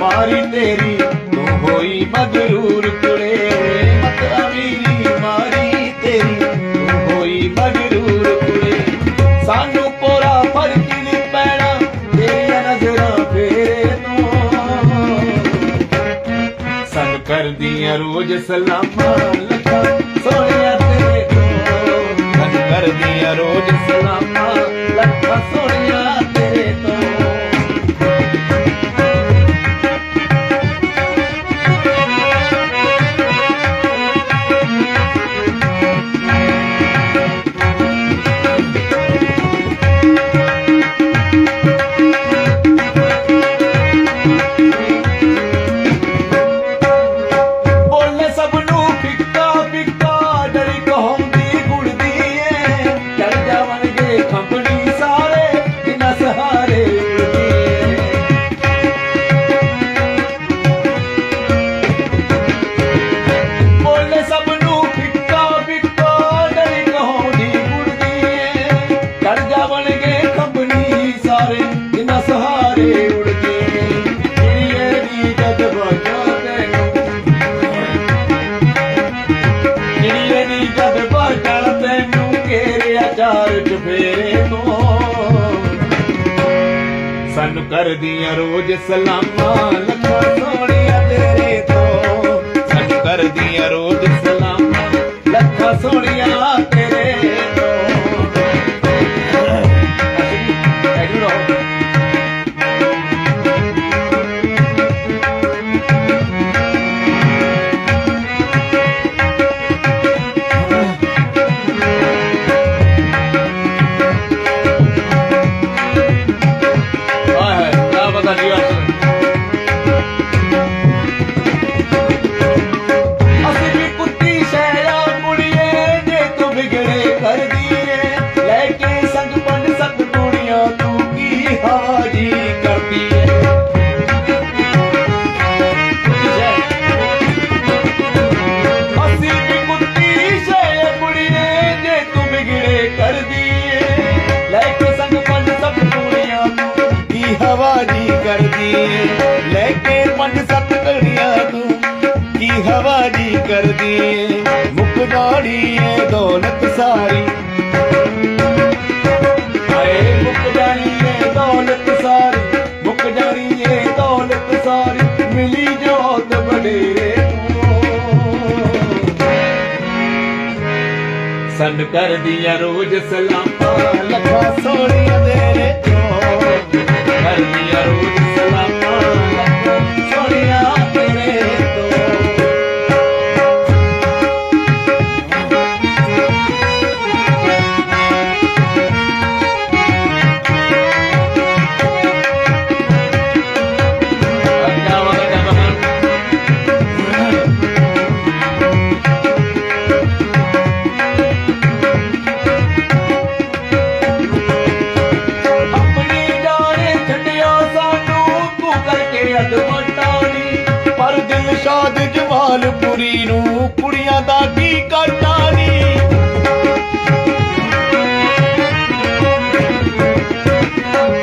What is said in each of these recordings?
ਮਾਰੀ ਤੇਰੀ ਤੂੰ ਹੋਈ ਮਗਰੂਰ ਕੁੜੇ। ਮਤ ਅਮੀਰੀ ਮਾਰੀ ਤੇਰੀ ਤੂੰ ਹੋਈ ਮਗਰੂਰ ਕੁੜੇ। ਸਾਨੂੰ ਪੋਰਾ ਫ਼ਰਕ ਨਹੀਂ ਪੈਣਾ ਤੇਰੀਆਂ ਨਜ਼ਰਾਂ ਫੇਰੇ ਨੂੰ ਸਾਨੂੰ ਕਰਦੀਆਂ ਰੋਜ਼ ਸਲਾਮਾਂ ਲੱਖਾਂ ਸੋਹਣਿਆ ਤੇਰੇ ਤੋਂ ਸਾਨੂੰ ਕਰਦੀਆਂ ਰੋਜ਼ ਸਾਨੂੰ ਕਰਦੀਆਂ ਰੋਜ਼ ਸਲਾਮਾਂ ਲੱਖਾਂ ਸੋਹਣੀਆਂ ਤੇਰੇ ਤੋਂ। ਸਾਨੂੰ ਕਰਦੀਆਂ ਰੋਜ਼ ਸਲਾਮਾਂ ਲੱਖਾਂ ਸੋਹਣੀਆਂ ਕਰਦੀ ਏ। ਲੈ ਕੇ ਪੰਜ ਸੱਤ ਕੁੜੀਆਂ ਤੂੰ ਕੀ ਹਵਾ ਜੀ ਕਰਦੀ ਏ। ਮੁੱਕ ਜਾਣੀ ਏ ਦੌਲਤ ਸਾਰੀ। ਹਾਏ ਮੁੱਕ ਜਾਣੀ ਏ ਦੌਲਤ ਸਾਰੀ। ਮੁੱਕ ਜਾਣੀ ਏ ਦੌਲਤ ਸਾਰੀ। ਮਿਲੀ ਜੋਤ ਬਡੇਰੇ ਸਨ ਕਰਦੀਆਂ ਰੋਜ਼ ਸਲਾਮਾਂ, ਲੱਖਾਂ ਸੋਹਣੀਆਂ ਤੇਰੇ ਜਮਾਲਪੁਰੀ ਨੂੰ ਕੁੜੀਆਂ ਦਾ ਕੀ ਕਟਾਣੀ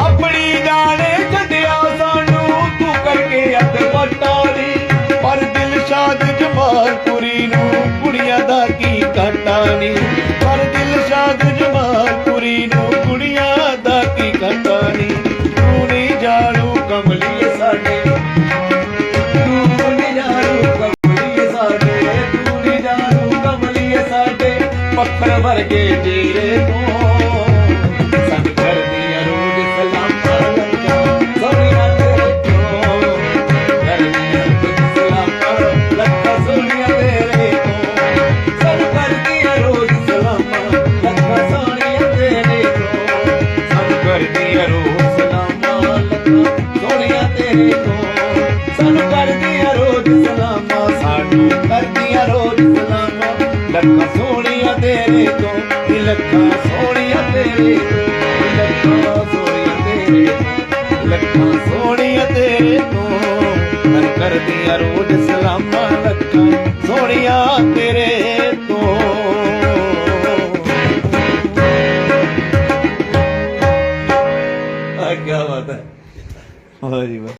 ਆਪਣੀ ਜਾਣੇ ਛੱਡਿਆ ਸਾਨੂੰ, ਤੂੰ ਕਰਕੇ ਅਦਵਟਾਣੀ ਪਰ ਦਿਲ ਸ਼ਾਦ ਜਮਾਲਪੁਰੀ ਨੂੰ ਕੁੜੀਆਂ ਦਾ ਕੀ ਕਟਾਣੀ ਪਰ ਦਿਲ ਸ਼ਾਦ ਪੱਥਰ ਵਰਗੇ ਤੇਰੇ ਤੋਂ ਸੰਗ ਕਰਦੀਆਂ ਰੋਜ਼ ਸਲਾਮਾਂ ਲੱਖਾਂ ਸੋਹਣੀਆਂ ਤੇਰੇ ਤੋਂ ਕਰਦੀਆਂ ਰੋਜ਼ ਸਲਾਮਾਂ, ਲੱਖਾਂ ਸੋਹਣੀਆਂ ਤੇਰੇ ਤੋਂ ਲੱਖਾਂ ਸੋਹਣੀਆਂ ਤੇਰੇ ਤੋਂ ਲੱਖਾਂ ਸੋਹਣੀਆਂ ਤੇਰੇ ਲੱਖਾਂ ਸੋਹਣੀਆਂ ਤੇਰੇ ਤੋਂ ਮਨ ਕਰਦੀਆਂ ਰੋਜ਼ ਸਲਾਮਾਂ ਲੱਖਾਂ ਸੋਹਣੀਆਂ ਤੇਰੇ ਤੋਂ। ਆ ਕੀ ਬਾਤ ਹੈ। ਵਾਹ ਜੀ ਵਾਹ।